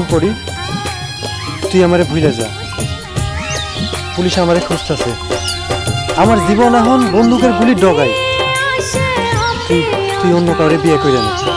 করি, তুই আমারে ভুলে যা। পুলিশ আমারে খুঁজতেছে। আমার জীবন এখন বন্দুকের গুলি ডগাই তুই তুই অন্য কাউরে বিয়ে করে না